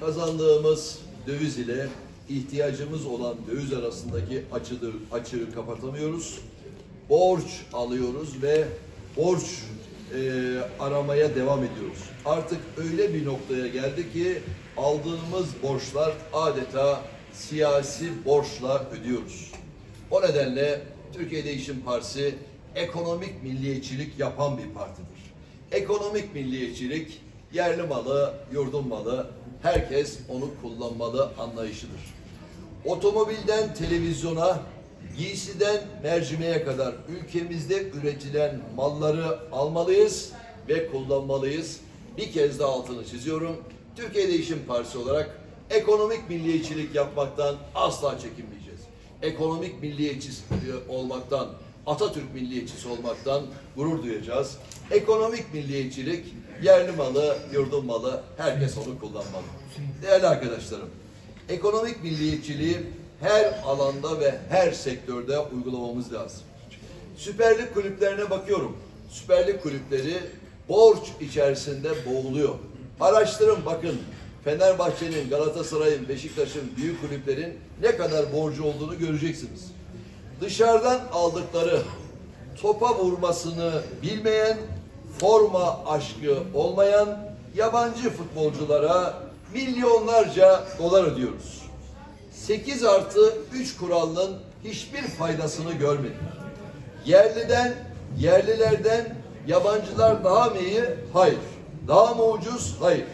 Kazandığımız döviz ile ihtiyacımız olan döviz arasındaki açığı, açığı kapatamıyoruz. Borç alıyoruz ve borç e, aramaya devam ediyoruz. Artık öyle bir noktaya geldi ki aldığımız borçlar adeta siyasi borçla ödüyoruz. O nedenle Türkiye Değişim Partisi ekonomik milliyetçilik yapan bir partidir. Ekonomik milliyetçilik yerli malı, yurdun malı, herkes onu kullanmalı anlayışıdır. Otomobilden televizyona, giysiden mercimeğe kadar ülkemizde üretilen malları almalıyız ve kullanmalıyız. Bir kez daha altını çiziyorum. Türkiye Değişim Partisi olarak ekonomik milliyetçilik yapmaktan asla çekinmeyeceğiz. Ekonomik milliyetçi olmaktan, Atatürk milliyetçisi olmaktan gurur duyacağız. Ekonomik milliyetçilik, yerli malı, yurdun malı, herkes onu kullanmalı. Değerli arkadaşlarım, ekonomik milliyetçiliği her alanda ve her sektörde uygulamamız lazım. Süper Lig kulüplerine bakıyorum. Süper Lig kulüpleri borç içerisinde boğuluyor. Araştırın bakın Fenerbahçe'nin, Galatasaray'ın, Beşiktaş'ın, büyük kulüplerin ne kadar borcu olduğunu göreceksiniz. Dışarıdan aldıkları topa vurmasını bilmeyen, forma aşkı olmayan yabancı futbolculara milyonlarca dolar ödüyoruz. 8 artı 3 kuralının hiçbir faydasını görmedik. Yerliden, yerlilerden yabancılar daha mı iyi? Hayır. Daha mı ucuz? Hayır.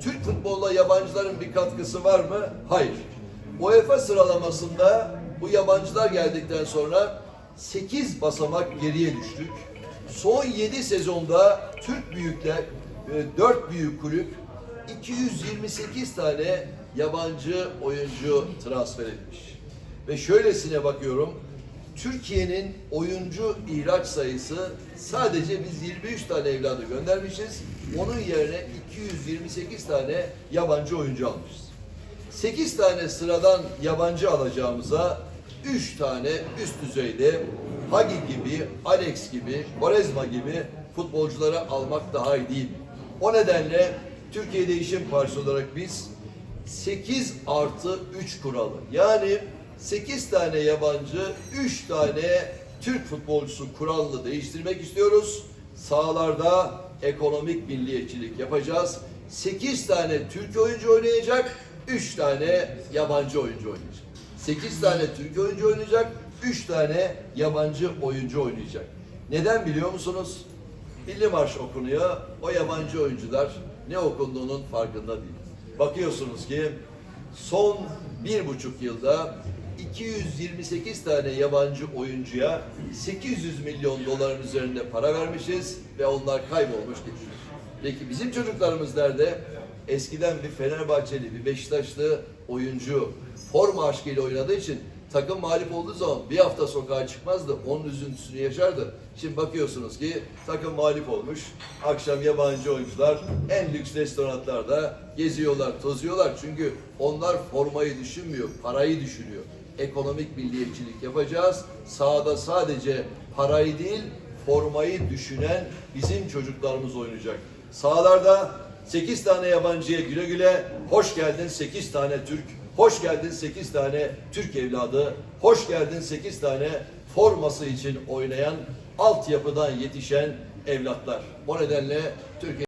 Türk futboluna yabancıların bir katkısı var mı? Hayır. UEFA sıralamasında bu yabancılar geldikten sonra 8 basamak geriye düştük. Son 7 sezonda Türk büyükler, 4 büyük kulüp 228 tane yabancı oyuncu transfer etmiş. Ve şöylesine bakıyorum. Türkiye'nin oyuncu ihraç sayısı sadece biz 23 tane evladı göndermişiz. Onun yerine 228 tane yabancı oyuncu almışız. 8 tane sıradan yabancı alacağımıza 3 tane üst düzeyde Hagi gibi, Alex gibi, Quaresma gibi futbolcuları almak daha iyi değil? O nedenle Türkiye Değişim Partisi olarak biz 8 artı 3 kuralı yani 8 tane yabancı 3 tane Türk futbolcusu kuralını değiştirmek istiyoruz. Sahalarda ekonomik milliyetçilik yapacağız. 8 tane Türk oyuncu oynayacak, 3 tane yabancı oyuncu oynayacak. 8 tane Türk oyuncu oynayacak, 3 tane yabancı oyuncu oynayacak. Neden biliyor musunuz? Milli Marş okunuyor, o yabancı oyuncular ne okunduğunun farkında değil. Bakıyorsunuz ki son bir buçuk yılda 228 tane yabancı oyuncuya 800 milyon doların üzerinde para vermişiz ve onlar kaybolmuş gitmiş. Peki bizim çocuklarımız nerede? Eskiden bir Fenerbahçeli, bir Beşiktaşlı oyuncu forma aşkıyla oynadığı için takım mağlup olduğu zaman bir hafta sokağa çıkmazdı. Onun üzüntüsünü yaşardı. Şimdi bakıyorsunuz ki takım mağlup olmuş. Akşam yabancı oyuncular en lüks restoranlarda geziyorlar, tozuyorlar. Çünkü onlar formayı düşünmüyor, parayı düşünüyor. Ekonomik milliyetçilik yapacağız. Sahada sadece parayı değil, formayı düşünen bizim çocuklarımız oynayacak. Sahalarda 8 tane yabancıya güle güle. Hoş geldin 8 tane Türk, hoş geldin 8 tane Türk evladı, hoş geldin 8 tane forması için oynayan altyapıdan yetişen evlatlar. O nedenle Türkiye